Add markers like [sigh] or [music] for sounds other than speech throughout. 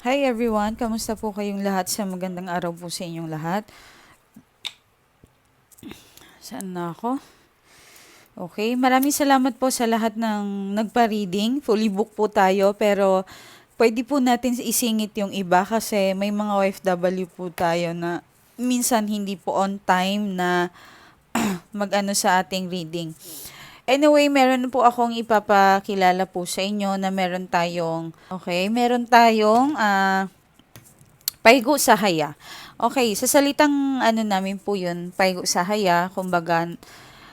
Hi everyone, kamusta po kayong lahat sa magandang araw po sa inyong lahat? Saan na ako? Okay, maraming salamat po sa lahat ng nagpa-reading. Fully book po tayo pero pwede po natin isingit yung iba kasi may mga OFW po tayo na minsan hindi po on time na [clears throat] mag-ano sa ating reading. Anyway, meron po akong ipapakilala po sa inyo na meron tayong, okay, meron tayong ah paigo sa haya. Okay, sa salitang ano namin po yun, paigo sa haya, kumbaga,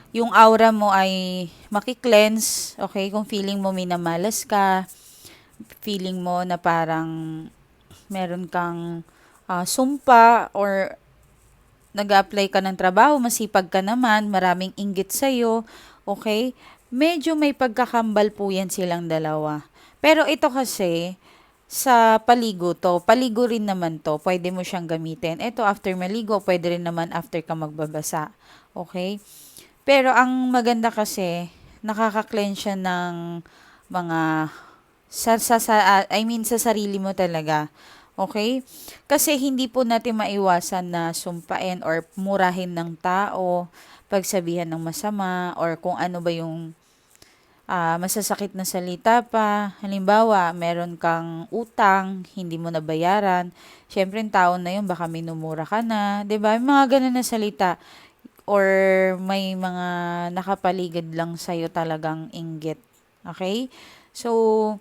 yung aura mo ay makiklense, okay, kung feeling mo minamalas ka, feeling mo na parang meron kang ah, sumpa or nag-apply ka ng trabaho, masipag ka naman, maraming inggit sa'yo, okay? Medyo may pagkakambal po yan silang dalawa. Pero ito kasi, sa paligo to, paligo rin naman to, pwede mo siyang gamitin. Ito after maligo, pwede rin naman after ka magbabasa. Okay? Pero ang maganda kasi, nakaka-cleanse siya ng mga sa, sa, sa I mean sa sarili mo talaga. Okay? Kasi hindi po natin maiwasan na sumpain or murahin ng tao, pagsabihan ng masama, or kung ano ba yung ah, masasakit na salita pa. Halimbawa, meron kang utang, hindi mo nabayaran. Siyempre, yung tao na yun, baka minumura ka na. ba May mga ganun na salita. Or may mga nakapaligid lang sa'yo talagang inggit. Okay? So,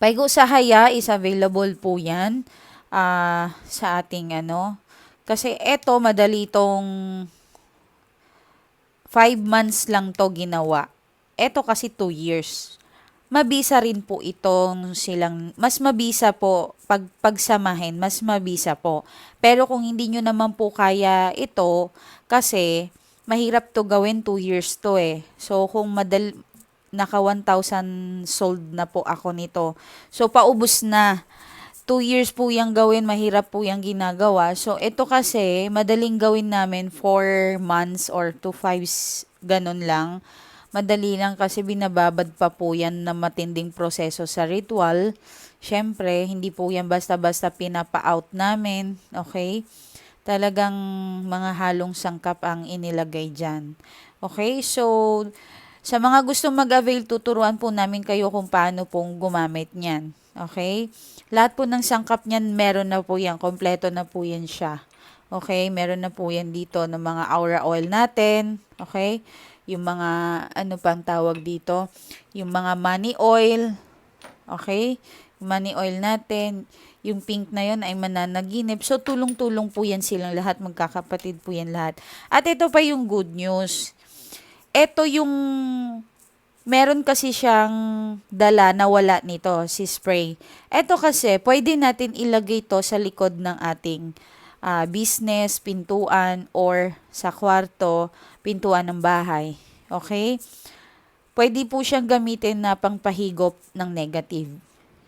Paigo sa Haya is available po yan ah, sa ating ano. Kasi eto, madali tong 5 months lang to ginawa. Eto kasi 2 years. Mabisa rin po itong silang, mas mabisa po, pag pagsamahin, mas mabisa po. Pero kung hindi nyo naman po kaya ito, kasi mahirap to gawin 2 years to eh. So kung madal, naka 1,000 sold na po ako nito. So, paubos na. 2 years po yung gawin, mahirap po yung ginagawa. So, ito kasi, madaling gawin namin 4 months or to 5, ganun lang. Madali lang kasi binababad pa po yan na matinding proseso sa ritual. Siyempre, hindi po yan basta-basta pinapa-out namin. Okay? Talagang mga halong sangkap ang inilagay dyan. Okay? So, sa mga gusto mag-avail, tuturuan po namin kayo kung paano pong gumamit niyan. Okay? Lahat po ng sangkap niyan, meron na po yan. Kompleto na po yan siya. Okay? Meron na po yan dito ng mga aura oil natin. Okay? Yung mga, ano pang tawag dito? Yung mga money oil. Okay? Money oil natin. Yung pink na yon ay mananaginip. So, tulong-tulong po yan silang lahat. Magkakapatid po yan lahat. At ito pa yung good news eto yung meron kasi siyang dala na wala nito, si spray. Eto kasi, pwede natin ilagay to sa likod ng ating uh, business, pintuan, or sa kwarto, pintuan ng bahay. Okay? Pwede po siyang gamitin na pangpahigop ng negative.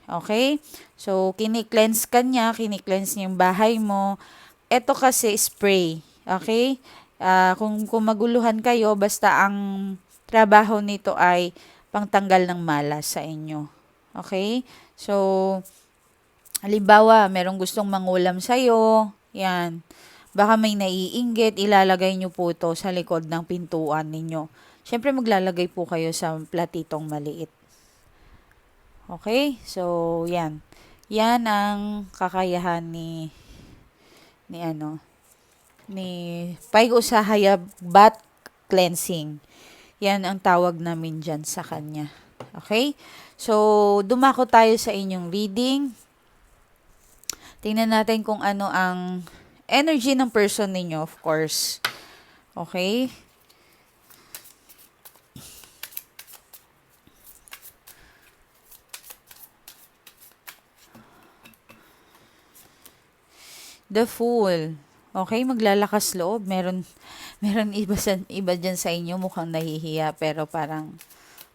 Okay? So, kini-cleanse ka niya, kini-cleanse niya yung bahay mo. Ito kasi spray. Okay? Uh, kung, kung maguluhan kayo, basta ang trabaho nito ay pangtanggal ng malas sa inyo. Okay? So, halimbawa, merong gustong mangulam sa'yo, yan. Baka may naiinggit, ilalagay nyo po ito sa likod ng pintuan ninyo. Siyempre, maglalagay po kayo sa platitong maliit. Okay? So, yan. Yan ang kakayahan ni ni ano ni Paigo sa Hayab Bat Cleansing. Yan ang tawag namin dyan sa kanya. Okay? So, dumako tayo sa inyong reading. Tingnan natin kung ano ang energy ng person ninyo, of course. Okay? The Fool. Okay, maglalakas loob. Meron, [laughs] meron iba, sa, iba dyan sa inyo mukhang nahihiya pero parang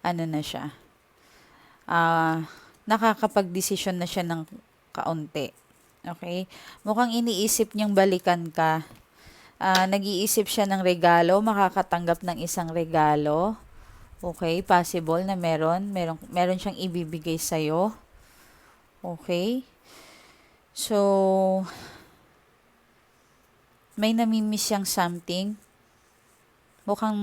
ano na siya. Uh, nakakapag-desisyon na siya ng kaunti. Okay? Mukhang iniisip niyang balikan ka. Uh, nag-iisip siya ng regalo, makakatanggap ng isang regalo. Okay, possible na meron, meron, meron siyang ibibigay sa'yo. Okay? So, may namimiss siyang something. Mukhang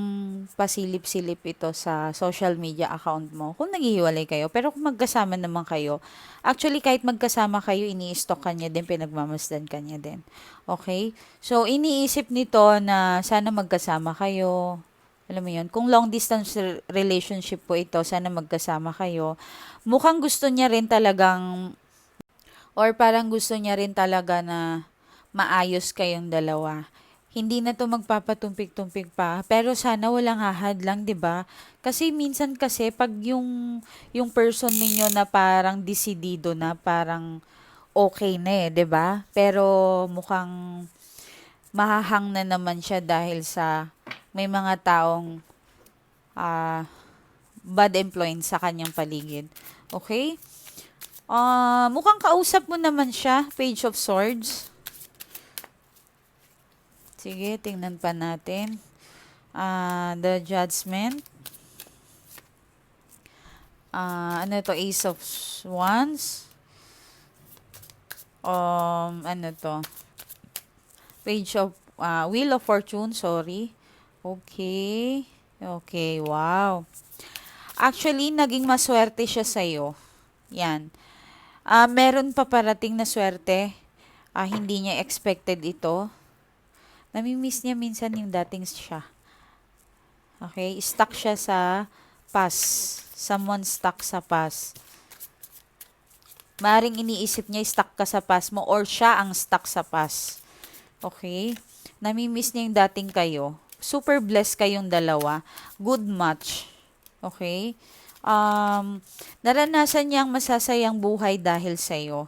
pasilip-silip ito sa social media account mo. Kung naghihiwalay kayo. Pero kung magkasama naman kayo, actually kahit magkasama kayo, ini-stalk ka niya din, pinagmamasdan ka niya din. Okay? So, iniisip nito na sana magkasama kayo. Alam mo yun, kung long distance re- relationship po ito, sana magkasama kayo. Mukhang gusto niya rin talagang, or parang gusto niya rin talaga na maayos kayong dalawa. Hindi na to magpapatumpik-tumpik pa, pero sana walang hahad lang, 'di ba? Kasi minsan kasi pag yung yung person ninyo na parang desidido na, parang okay na eh, 'di ba? Pero mukhang mahahang na naman siya dahil sa may mga taong ah, bad influence sa kanyang paligid. Okay? Ah, mukhang kausap mo naman siya, Page of Swords. Sige, tingnan pa natin. Ah, the Judgment. Ah, ano to? Ace of Wands. Um, ano to? Page of ah, Wheel of Fortune, sorry. Okay. Okay, wow. Actually, naging maswerte siya sa'yo. Yan. Ah, meron pa parating na swerte. Ah, hindi niya expected ito. Namimiss niya minsan yung dating siya. Okay? Stuck siya sa past. Someone stuck sa past. Maring iniisip niya stuck ka sa past mo or siya ang stuck sa past. Okay? Namimiss niya yung dating kayo. Super blessed kayong dalawa. Good match. Okay? Um, naranasan niyang masasayang buhay dahil sa'yo.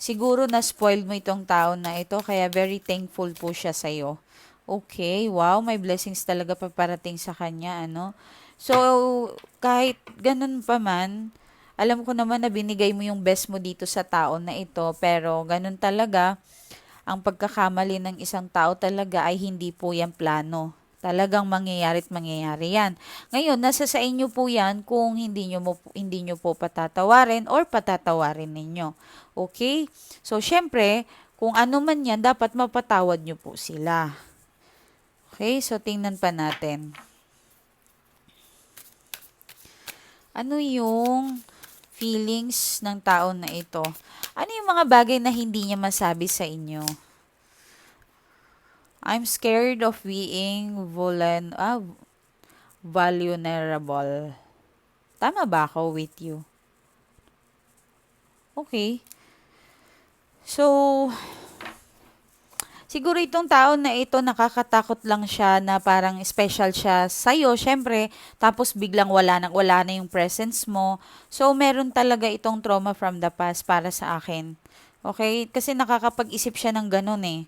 Siguro na-spoiled mo itong tao na ito, kaya very thankful po siya sa'yo. Okay, wow, may blessings talaga paparating sa kanya, ano? So, kahit ganun pa man, alam ko naman na binigay mo yung best mo dito sa tao na ito, pero ganun talaga, ang pagkakamali ng isang tao talaga ay hindi po yan plano. Talagang mangyayari at mangyayari yan. Ngayon, nasa sa inyo po yan kung hindi nyo, mo, hindi nyo po patatawarin or patatawarin ninyo. Okay? So, syempre, kung ano man yan, dapat mapatawad nyo po sila. Okay? So, tingnan pa natin. Ano yung feelings ng tao na ito? Ano yung mga bagay na hindi niya masabi sa inyo? I'm scared of being vuln ah, vulnerable. Tama ba ako with you? Okay. So, siguro itong tao na ito, nakakatakot lang siya na parang special siya sa'yo, syempre, tapos biglang wala na, wala na yung presence mo. So, meron talaga itong trauma from the past para sa akin. Okay? Kasi nakakapag-isip siya ng ganun eh.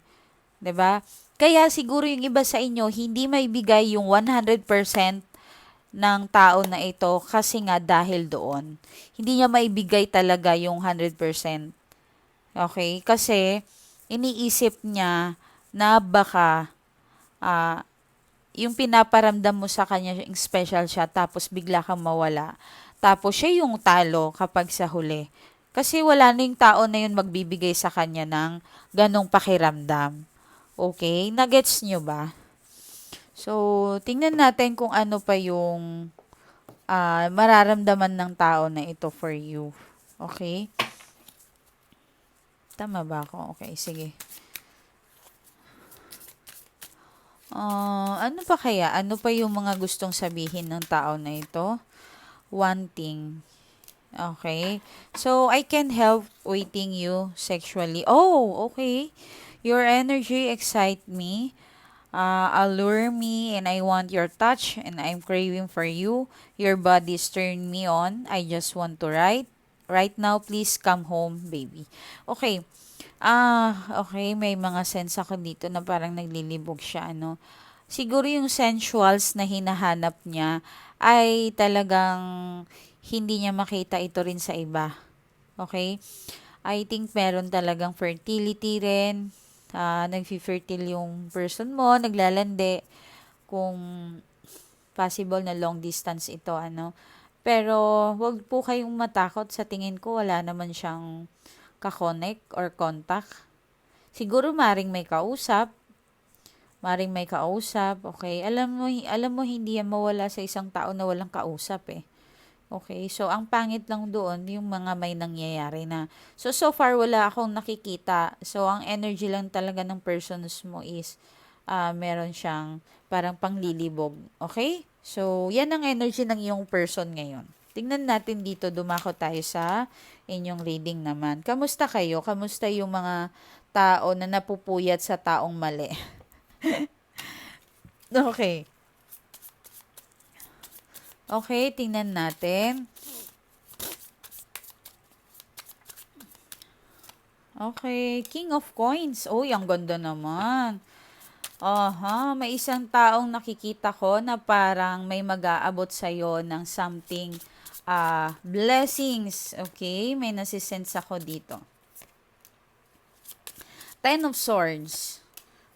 Ba? Kaya siguro yung iba sa inyo, hindi maibigay yung 100% ng tao na ito kasi nga dahil doon. Hindi niya maibigay talaga yung 100%. Okay? Kasi iniisip niya na baka ah, yung pinaparamdam mo sa kanya yung special siya tapos bigla kang mawala. Tapos siya yung talo kapag sa huli. Kasi wala na yung tao na yun magbibigay sa kanya ng ganong pakiramdam. Okay? Nagets nyo ba? So, tingnan natin kung ano pa yung ah, mararamdaman ng tao na ito for you. Okay? Tama ba ako? Okay, sige. Ah, ano pa kaya? Ano pa yung mga gustong sabihin ng tao na ito? Wanting. Okay. So, I can help waiting you sexually. Oh, okay. Your energy excite me, uh, allure me, and I want your touch, and I'm craving for you. Your body's turned me on. I just want to write. Right now, please come home, baby. Okay. Ah, okay. May mga sense ako dito na parang naglilibog siya, ano. Siguro yung sensuals na hinahanap niya ay talagang hindi niya makita ito rin sa iba. Okay? I think meron talagang fertility rin. Uh, nag-fertile yung person mo, naglalande. Kung possible na long distance ito, ano. Pero, wag po kayong matakot. Sa tingin ko, wala naman siyang kakonek or contact. Siguro maring may kausap. Maring may kausap. Okay. Alam mo, alam mo, hindi yan mawala sa isang tao na walang kausap eh. Okay, so ang pangit lang doon yung mga may nangyayari na. So so far wala akong nakikita. So ang energy lang talaga ng persons mo is uh, meron siyang parang panglilibog. Okay? So yan ang energy ng iyong person ngayon. Tingnan natin dito, dumako tayo sa inyong reading naman. Kamusta kayo? Kamusta yung mga tao na napupuyat sa taong mali? [laughs] okay. Okay, tingnan natin. Okay, King of Coins. Oh, ang ganda naman. Aha, may isang taong nakikita ko na parang may mag-aabot sa'yo ng something uh, blessings. Okay, may nasisense ako dito. Ten of Swords.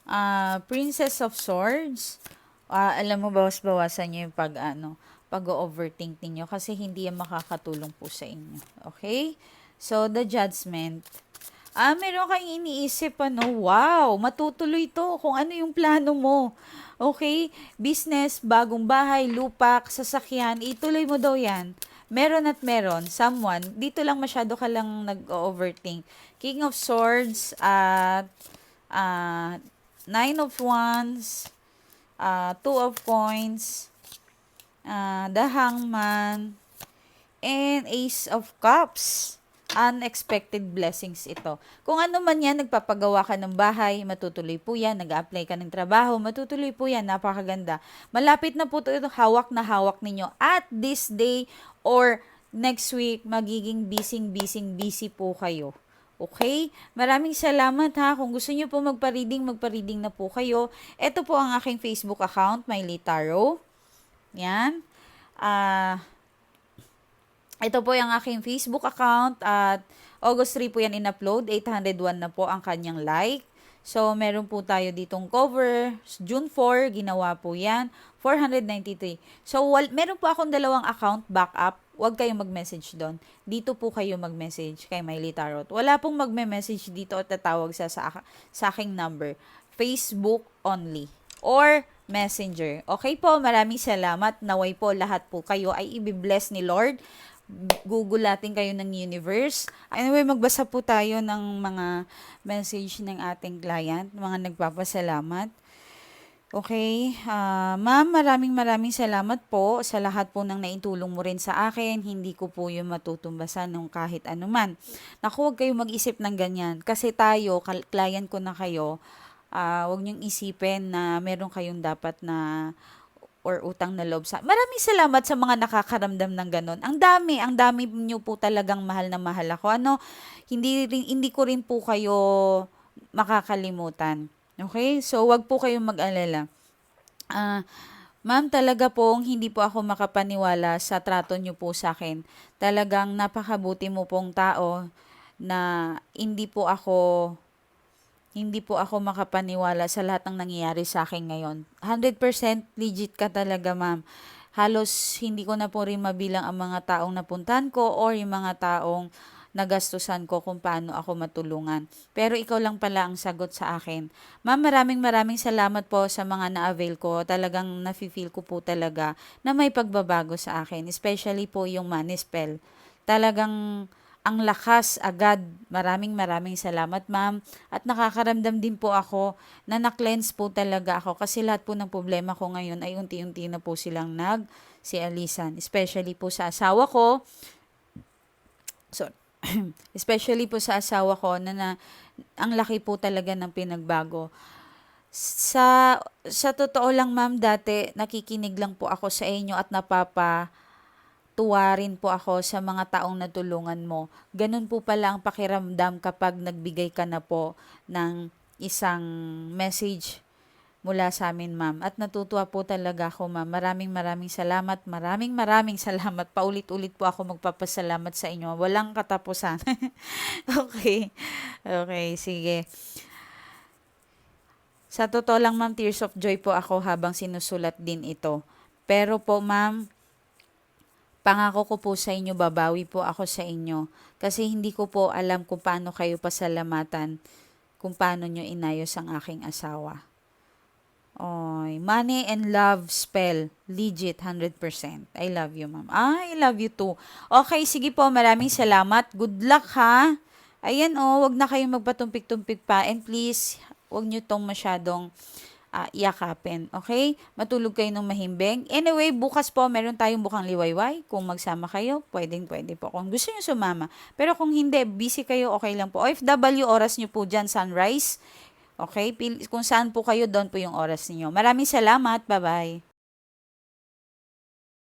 Uh, Princess of Swords. Uh, alam mo, bawas-bawasan niyo yung pag, ano, pag-overthink ninyo kasi hindi yan makakatulong po sa inyo. Okay? So, the judgment. Ah, meron kang iniisip ano, wow, matutuloy to kung ano yung plano mo. Okay? Business, bagong bahay, lupa, sasakyan, ituloy mo daw yan. Meron at meron, someone, dito lang masyado ka lang nag-overthink. King of Swords at uh, Nine of Wands, uh, Two of Coins, uh, the hangman, and ace of cups. Unexpected blessings ito. Kung ano man yan, nagpapagawa ka ng bahay, matutuloy po yan. Nag-apply ka ng trabaho, matutuloy po yan. Napakaganda. Malapit na po ito, hawak na hawak ninyo. At this day or next week, magiging busy-busy busy po kayo. Okay? Maraming salamat ha. Kung gusto niyo po magpa-reading, magpa-reading na po kayo. Ito po ang aking Facebook account, Miley Tarot. Yan. Ah, uh, ito po yung aking Facebook account at August 3 po yan in-upload. 801 na po ang kanyang like. So, meron po tayo ditong cover. June 4, ginawa po yan. 493. So, wal, meron po akong dalawang account backup. Huwag kayong mag-message doon. Dito po kayo mag-message kay Miley Tarot. Wala pong magme-message dito at tatawag sa, sa, sa aking number. Facebook only. Or Messenger. Okay po, maraming salamat. Naway po lahat po kayo ay ibibless ni Lord. Gugulatin kayo ng universe. Anyway, magbasa po tayo ng mga message ng ating client, mga nagpapasalamat. Okay, uh, ma'am, maraming maraming salamat po sa lahat po ng naitulong mo rin sa akin. Hindi ko po yung matutumbasan ng kahit anuman. Naku, huwag kayo mag-isip ng ganyan. Kasi tayo, client ko na kayo, uh, huwag niyong isipin na meron kayong dapat na or utang na loob sa. Maraming salamat sa mga nakakaramdam ng ganun. Ang dami, ang dami niyo po talagang mahal na mahal ako. Ano, hindi rin, hindi ko rin po kayo makakalimutan. Okay? So, wag po kayong mag-alala. Ah, uh, Ma'am, talaga pong hindi po ako makapaniwala sa trato niyo po sa akin. Talagang napakabuti mo pong tao na hindi po ako hindi po ako makapaniwala sa lahat ng nangyayari sa akin ngayon. 100% legit ka talaga, ma'am. Halos hindi ko na po rin mabilang ang mga taong napuntan ko or yung mga taong nagastusan ko kung paano ako matulungan. Pero ikaw lang pala ang sagot sa akin. Ma'am, maraming maraming salamat po sa mga na-avail ko. Talagang nafe-feel ko po talaga na may pagbabago sa akin. Especially po yung money spell. Talagang ang lakas agad. Maraming maraming salamat ma'am. At nakakaramdam din po ako na na-cleanse po talaga ako kasi lahat po ng problema ko ngayon ay unti-unti na po silang nag si Alisan. Especially po sa asawa ko. So, [clears throat] especially po sa asawa ko na, na ang laki po talaga ng pinagbago. Sa sa totoo lang ma'am dati nakikinig lang po ako sa inyo at napapa tuwa rin po ako sa mga taong natulungan mo. Ganun po pala ang pakiramdam kapag nagbigay ka na po ng isang message mula sa amin, ma'am. At natutuwa po talaga ako, ma'am. Maraming maraming salamat. Maraming maraming salamat. Paulit-ulit po ako magpapasalamat sa inyo. Walang katapusan. [laughs] okay. Okay, sige. Sa totoo lang, ma'am, tears of joy po ako habang sinusulat din ito. Pero po, ma'am, Pangako ko po sa inyo, babawi po ako sa inyo. Kasi hindi ko po alam kung paano kayo pasalamatan, kung paano nyo inayos ang aking asawa. Oy, money and love spell. Legit, 100%. I love you, ma'am. Ah, I love you too. Okay, sige po. Maraming salamat. Good luck, ha? Ayan, oh. Wag na kayong magpatumpik-tumpik pa. And please, wag nyo tong masyadong ah, iyakapin. Okay? Matulog kayo ng mahimbing. Anyway, bukas po, meron tayong bukang liwayway. Kung magsama kayo, pwedeng pwede po. Kung gusto nyo sumama. Pero kung hindi, busy kayo, okay lang po. OFW, oras nyo po dyan, sunrise. Okay? Kung saan po kayo, doon po yung oras ninyo. Maraming salamat. Bye-bye.